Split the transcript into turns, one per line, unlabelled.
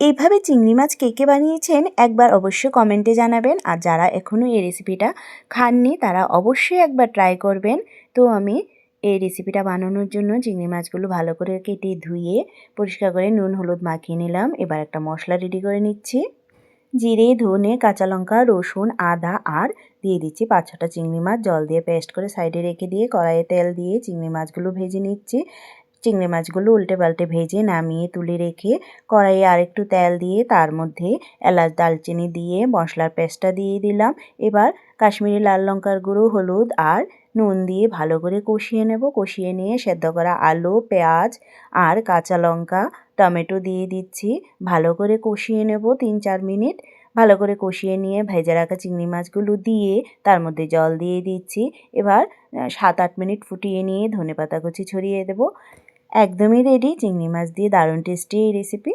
এইভাবে চিংড়ি মাছ কে কে বানিয়েছেন একবার অবশ্যই কমেন্টে জানাবেন। আর যারা এখনও এই রেসিপিটা খাননি, তারা অবশ্যই একবার ট্রাই করবেন। তো আমি এই রেসিপিটা বানানোর জন্য চিংড়ি মাছগুলো ভালো করে কেটে ধুয়ে, পরিষ্কার করে নুন, হলুদ মাখিয়ে নিলাম। এবার একটা মশলা রেডি করে নিচ্ছি। জিরে, ধনে, কাঁচা লঙ্কা, রসুন, আদা আর দিয়ে দিচ্ছি পাঁচ ছটা চিংড়ি মাছ। জল দিয়ে পেস্ট করে সাইডে রেখে দিয়ে কড়াইয়ে তেল দিয়ে চিংড়ি মাছগুলো ভেজে নিচ্ছি। চিংড়ি মাছগুলো উল্টে পাল্টে ভেজে নামিয়ে তুলে রেখে কড়াইয়ে আরেকটু তেল দিয়ে তার মধ্যে এলাচ দালচিনি দিয়ে মশলার পেস্টটা দিয়ে দিলাম। এবার কাশ্মীরি লাল লঙ্কার গুঁড়ো, হলুদ আর নুন দিয়ে ভালো করে কষিয়ে নেব। কষিয়ে নিয়ে সেদ্ধ করা আলু, পেঁয়াজ আর কাঁচা লঙ্কা, টমেটো দিয়ে দিচ্ছি। ভালো করে কষিয়ে নেব তিন চার মিনিট। ভালো করে কষিয়ে নিয়ে ভেজে রাখা চিংড়ি মাছগুলো দিয়ে তার মধ্যে জল দিয়ে দিচ্ছি। এবার সাত আট মিনিট ফুটিয়ে নিয়ে ধনে পাতা কুচি ছড়িয়ে দেবো। একদমই রেডি চিংড়ি মাছ দিয়ে দারুণ টেস্টি এই রেসিপি